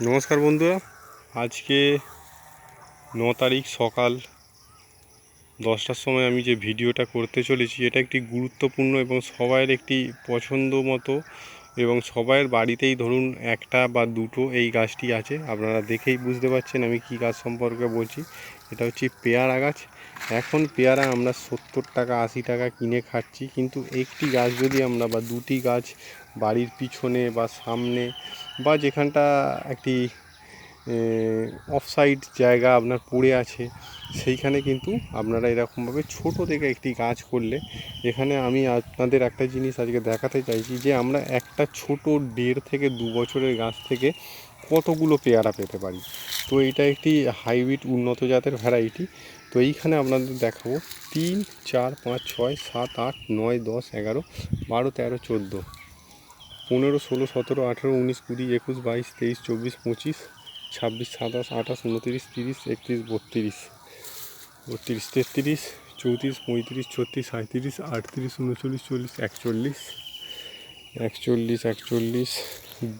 নমস্কার বন্ধুরা, আজকে ন তারিখ সকাল দশটার সময় আমি যে ভিডিওটা করতে চলেছি, এটা একটি গুরুত্বপূর্ণ এবং সবাইয়ের একটি পছন্দ মতো এবং সবাইয়ের বাড়িতেই ধরুন একটা বা দুটো এই গাছটি আছে। আপনারা দেখেই বুঝতে পারছেন আমি কী গাছ সম্পর্কে বলছি। এটা হচ্ছে পেয়ারা গাছ। এখন পেয়ারা আমরা সত্তর টাকা, আশি টাকা কিনে খাচ্ছি। কিন্তু একটি গাছ যদি আমরা বা দুটি গাছ বাড়ির পিছনে বা সামনে বা যেখানটা একটি অফসাইড জায়গা আপনার পড়ে আছে, সেইখানে কিন্তু আপনারা এরকমভাবে ছোট থেকে একটি গাছ করলে, এখানে আমি আপনাদের একটা জিনিস আজকে দেখাতে চাইছি যে আমরা একটা ছোট দেড় থেকে দু বছরের গাছ থেকে কতগুলো পেয়ারা পেতে পারি। তো এটা একটি হাইব্রিড উন্নত জাতের ভ্যারাইটি। তো এইখানে আপনাদের দেখাবো, তিন, চার, পাঁচ, ছয়, সাত, আট, নয়, দশ, এগারো, বারো, তেরো, চোদ্দ। পনেরো, ষোলো, সতেরো, আঠেরো, উনিশ, কুড়ি, একুশ, বাইশ, তেইশ, চব্বিশ, পঁচিশ, ছাব্বিশ, সাতাশ, আঠাশ, উনতিরিশ, তিরিশ, একত্রিশ, বত্রিশ। বত্রিশ, তেত্রিশ, চৌত্রিশ, পঁয়ত্রিশ, ছত্রিশ সাঁত্রিশ আটত্রিশ, উনচল্লিশ, চল্লিশ, একচল্লিশ। একচল্লিশ একচল্লিশ,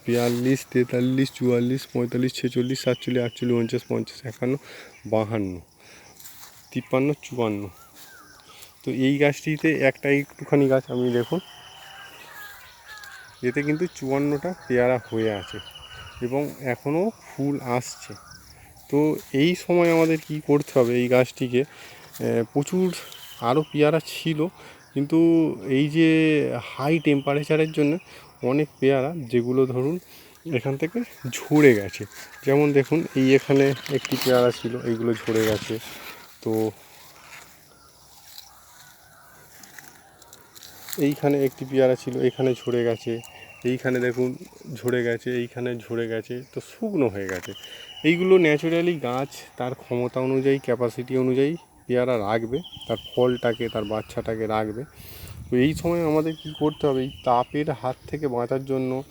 বিয়াল্লিশ, তেতাল্লিশ, চুয়াল্লিশ, পঁয়তাল্লিশ, ছেচল্লিশ, সাতচল্লিশ, আটচল্লিশ উনচাশ পঞ্চাশ, একান্ন, বাহান্ন, তিপ্পান্ন, চুয়ান্ন। তো এই গাছটিতে একটা একটুখানি গাছ আমি দেখুন। এতে কিন্তু চুয়ান্নটা পেয়ারা হয়ে আছে এবং এখনও ফুল আসছে। তো এই সময় আমাদের কি করতে হবে? এই গাছটিকে প্রচুর আরও পেয়ারা ছিল, কিন্তু এই যে হাই টেম্পারেচারের জন্য অনেক পেয়ারা, যেগুলো ধরুন এখান থেকে ঝরে গেছে। যেমন দেখুন, এই এখানে একটি পেয়ারা ছিল, এইগুলো ঝরে গেছে। তো এইখানে একটি পেয়ারা ছিল এখানে ঝরে গেছে, এইখানে দেখুন ঝরে গেছে, এইখানে ঝরে গেছে, তো শুকনো হয়ে গেছে। এইগুলো ন্যাচারালি গাছ, তার ক্ষমতা অনুযায়ী ক্যাপাসিটি অনুযায়ী পেয়ারা রাখবে, তার ফলটাকে, তার বাচ্চাটাকে রাখবে। তো এই সময় আমাদের কি করতে হবে? এই তাপের হাত থেকে বাঁচার জন্য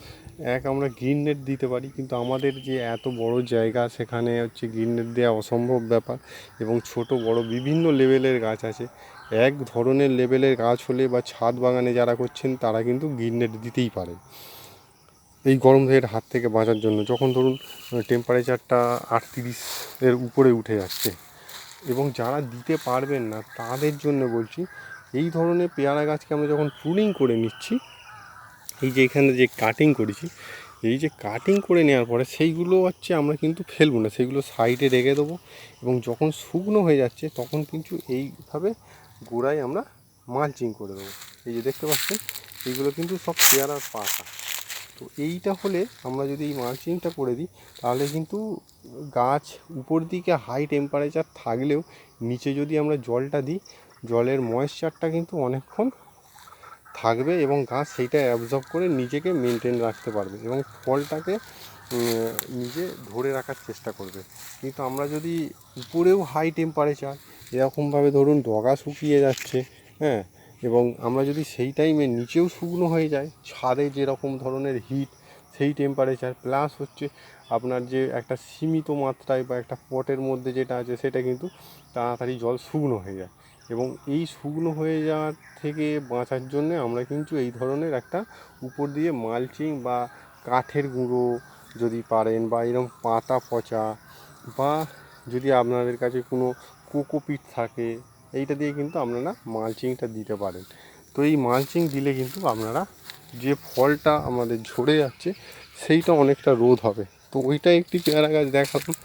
এক আমরা গ্রিন নেট দিতে পারি, কিন্তু আমাদের যে এত বড় জায়গা, সেখানে হচ্ছে গ্রিন নেট দেওয়া অসম্ভব ব্যাপার এবং ছোট বড় বিভিন্ন লেভেলের গাছ আছে। এক ধরনের লেভেলের গাছ হলে বা ছাদ বাগানে যারা করছেন, তারা কিন্তু গ্রিন দিতেই পারে। এই গরম থেকে হাত থেকে বাঁচার জন্য। যখন ধরুন টেম্পারেচারটা আটত্রিশ এর উপরে উঠে যাচ্ছে এবং যারা দিতে পারবেন না, তাদের জন্য বলছি, এই ধরনের পেয়ারা গাছকে আমরা যখন প্রুনিং করে নিচ্ছি, এই যে এখানে যে কাটিং করেছি, এই যে কাটিং করে নেওয়ার পরে সেইগুলো হচ্ছে আমরা কিন্তু ফেলব না। সেইগুলো সাইডে রেখে দেবো এবং যখন শুকনো হয়ে যাচ্ছে, তখন কিন্তু এইভাবে গোড়ায় আমরা মালচিং করে দেবো। এই যে দেখতে পাচ্ছেন, এইগুলো কিন্তু সব পেয়ারার পাতা। তো এইটা হলে আমরা যদি এই মালচিংটা করে দিই, তাহলে কিন্তু গাছ উপর দিকে হাই টেম্পারেচার থাকলেও নিচে যদি আমরা জলটা দিই, জলের ময়েশ্চারটা কিন্তু অনেকক্ষণ থাকবে এবং গাছ সেইটা অ্যাবজর্ব করে নিজেকে মেনটেন রাখতে পারবে এবং ফলটাকে নিজে ধরে রাখার চেষ্টা করবে। কিন্তু আমরা যদি উপরেও হাই টেম্পারেচার এরকমভাবে ধরুন ডগা শুকিয়ে যাচ্ছে হ্যাঁ? এবং আমরা যদি সেই টাইমে নিচেও শুকনো হয়ে যায়, ছাদে যেরকম ধরনের হিট সেই টেম্পারেচার প্লাস হচ্ছে আপনার যে একটা সীমিত মাত্রায় বা একটা পটের মধ্যে যেটা আছে, সেটা কিন্তু তাড়াতাড়ি জল শুকনো হয়ে যায়। এবং এই শুকনো হয়ে যাওয়ার থেকে বাঁচার জন্যে আমরা কিন্তু এই ধরনের একটা উপর দিয়ে মালচিং বা কাঠের গুঁড়ো যদি পারেন বা এরকম পাতা পচা বা যদি আপনাদের কাছে কোনো কোকোপিট থাকে, এইটা দিয়ে কিন্তু আপনারা মালচিংটা দিতে পারেন। তো এই মালচিং দিলে কিন্তু আপনারা যে ফলটা আমাদের ঝরে যাচ্ছে, সেইটা অনেকটা রোধ হবে। তো ওইটা একটি পেয়ারা গাছ দেখালাম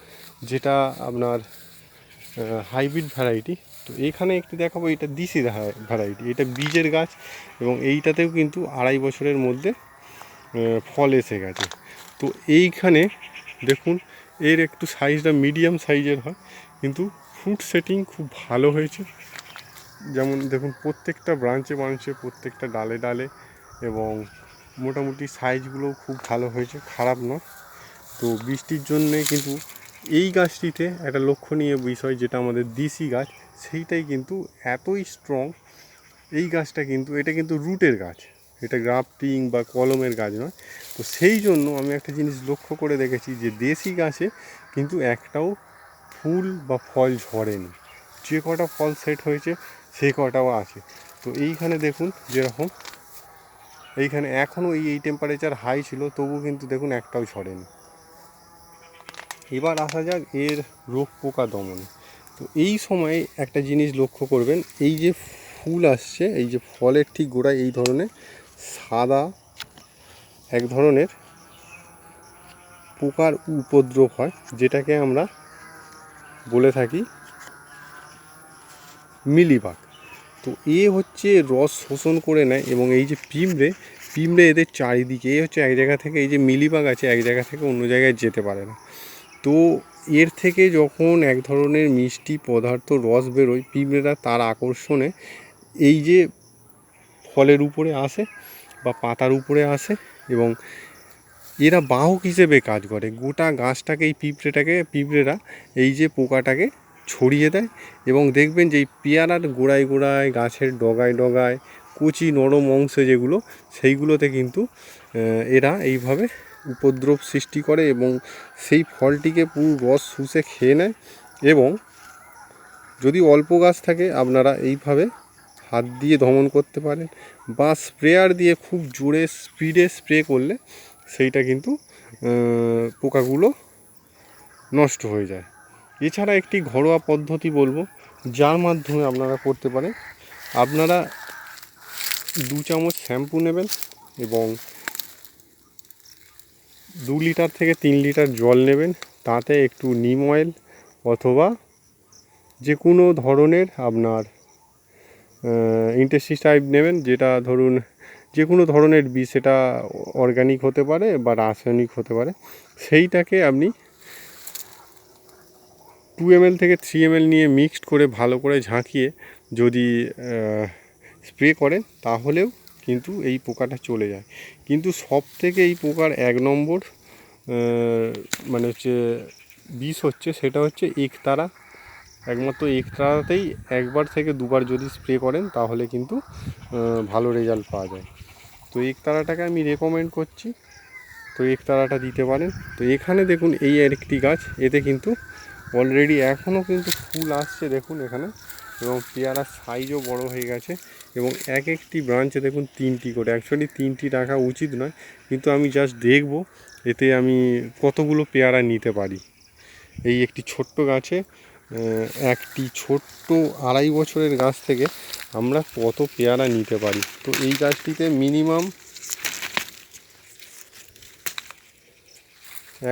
যেটা আপনার হাইব্রিড ভ্যারাইটি। তো এখানে একটি দেখাবো, এটা দিশি ভ্যারাইটি। এটা বীজের গাছ এবং এইটাতেও কিন্তু আড়াই বছরের মধ্যে ফল এসে গেছে। তো এইখানে দেখুন, এর একটু সাইজটা মিডিয়াম সাইজের হয়, কিন্তু ফ্রুট সেটিং খুব ভালো হয়েছে। যেমন দেখুন, প্রত্যেকটা ব্রাঞ্চে ব্রাঞ্চে, প্রত্যেকটা ডালে ডালে এবং মোটামুটি সাইজগুলোও খুব ভালো হয়েছে, খারাপ নয়। তো বৃষ্টির জন্যে কিন্তু এই গাছটিতে একটা লক্ষণীয় বিষয় যেটা আমাদের দেশি গাছ, সেইটাই কিন্তু এতই স্ট্রং এই গাছটা কিন্তু, এটা কিন্তু রুটের গাছ। এটা গ্রাফটিং বা কলমের গাছ নয়। তো সেই জন্য আমি একটা জিনিস লক্ষ্য করে দেখেছি যে দেশি গাছে কিন্তু একটাও ফুল বা ফল ঝরেনি। যে কটা ফল সেট হয়েছে, সেই কটাও আছে। তো এইখানে দেখুন যেরকম, এইখানে এখনও এই এই টেম্পারেচার হাই ছিল তবু কিন্তু দেখুন একটাও ঝরেনি। এবার আসা যাক এর রোগ পোকা দমনে তো এই সময় একটা জিনিস লক্ষ্য করবেন, এই যে ফুল আসছে, এই যে ফলের ঠিক গোড়ায় এই ধরনের সাদা এক ধরনের পোকার উপদ্রব হয়, যেটাকে আমরা বলে থাকি, মিলিবাগ। তো এ হচ্ছে রস শোষণ করে নেয় এবং এই যে পিঁমড়ে পিঁমড়ে এদের চারিদিকে, এ হচ্ছে এক জায়গা থেকে এই যে মিলিবাগ আছে, এক জায়গা থেকে অন্য জায়গায় যেতে পারে না। তো এর থেকে যখন এক ধরনের মিষ্টি পদার্থ, রস বেরোয় পিঁমড়েরা তার আকর্ষণে এই যে ফলের উপরে আসে বা পাতার উপরে আসে এবং এরা বাহক হিসেবে কাজ করে। গোটা গাছটাকে, এই পিঁপড়েটাকে, পিঁপড়েরা এই যে পোকাটাকে ছড়িয়ে দেয় এবং দেখবেন যে এই পেয়ারার গোড়ায় গোড়ায়, গাছের ডগায় ডগায়, কচি নরম অংশে যেগুলো, সেইগুলোতে কিন্তু এরা এইভাবে উপদ্রব সৃষ্টি করে এবং সেই ফলটিকে পুরো রস শুষে খেয়ে নেয় এবং যদি অল্প গাছ থাকে, আপনারা এইভাবে হাত দিয়ে দমন করতে পারেন বা স্প্রেয়ার দিয়ে খুব জোরে স্পিডে স্প্রে করলে সেইটা কিন্তু পোকাগুলো নষ্ট হয়ে যায়। এছাড়া একটি ঘরোয়া পদ্ধতি বলব, যার মাধ্যমে আপনারা করতে পারেন, আপনারা দু চামচ শ্যাম্পু নেবেন এবং দু লিটার থেকে তিন লিটার জল নেবেন। তাতে একটু নিম অয়েল অথবা যে কোনো ধরনের আপনার ইনটেস্টিসাইড নেবেন, যেটা ধরুন যে কোনো ধরনের বীজ সেটা অর্গানিক হতে পারে বা রাসায়নিক হতে পারে, সেইটাকে আপনি টু এমএল থেকে থ্রি এমএল নিয়ে মিক্সড করে ভালো করে ঝাঁকিয়ে যদি স্প্রে করেন, তাহলেও কিন্তু এই পোকাটা চলে যায়। কিন্তু সব থেকে এই পোকার এক নম্বর মানে হচ্ছে বিষ হচ্ছে সেটা হচ্ছে একতারা। একমাত্র একতারাতেই একবার থেকে দুবার যদি স্প্রে করেন, তাহলে কিন্তু ভালো রেজাল্ট পাওয়া যায়। তো একতারাটাকে আমি রেকমেন্ড করছি। তো একতারাটা দিতে পারেন। তো এখানে দেখুন, এই একটি গাছ, এতে কিন্তু অলরেডি এখনও কিন্তু ফুল আসছে দেখুন এখানে। এবং পেয়ারার সাইজও বড় হয়ে গেছে। এবং এক একটি ব্রাঞ্চে দেখুন, তিনটি করে। অ্যাকচুয়ালি তিনটি রাখা উচিত নয়, কিন্তু আমি জাস্ট দেখব, এতে আমি কতগুলো পেয়ারা নিতে পারি। এই একটি ছোট্ট গাছে একটি ছোট্ট আড়াই বছরের গাছ থেকে আমরা কত পেয়ারা নিতে পারি? তো এই গাছটিতে মিনিমাম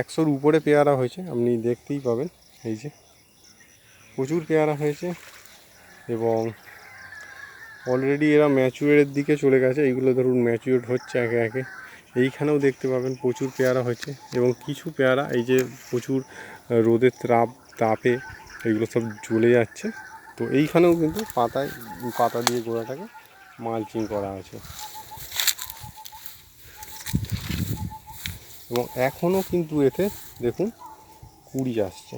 একশোর উপরে পেয়ারা হয়েছে, আপনি দেখতেই পাবেন। এই যে, প্রচুর পেয়ারা হয়েছে এবং অলরেডি এরা ম্যাচুয়ারের দিকে চলে গেছে। এইগুলো ধরুন ম্যাচুয়ার হচ্ছে একে একে। এইখানেও দেখতে পাবেন প্রচুর পেয়ারা হয়েছে এবং কিছু পেয়ারা, এই যে প্রচুর রোদের তাপ, তাপে এগুলো সব জ্বলে যাচ্ছে। তো এইখানেও কিন্তু পাতায়, পাতা দিয়ে গোড়াটাকে মালচিং করা আছে। এবং এখনও কিন্তু এতে দেখুন কুড়ি আসছে।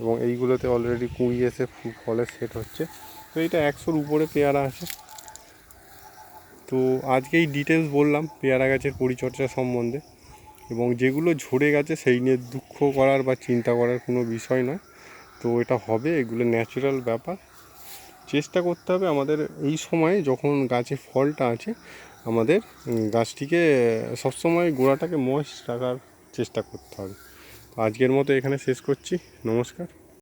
এবং এইগুলোতে অলরেডি কুড়ি এসে ফলে সেট হচ্ছে। তো এটা একশোর উপরে পেয়ারা আছে। তো আজকে এই ডিটেলস বললাম, পেয়ারা গাছের পরিচর্যা সম্বন্ধে। এবং যেগুলো ঝরে গেছে, সেই নিয়ে দুঃখ করার বা চিন্তা করার কোনো বিষয় নয়। তো এটা হবে, এগুলো ন্যাচারাল ব্যাপার। চেষ্টা করতে হবে আমাদের এই সময়ে যখন গাছে ফলটা আছে, আমাদের গাছটিকে সবসময় গোড়াটাকে মশ রাখার চেষ্টা করতে হবে। আজকের মতো এখানে শেষ করছি। নমস্কার।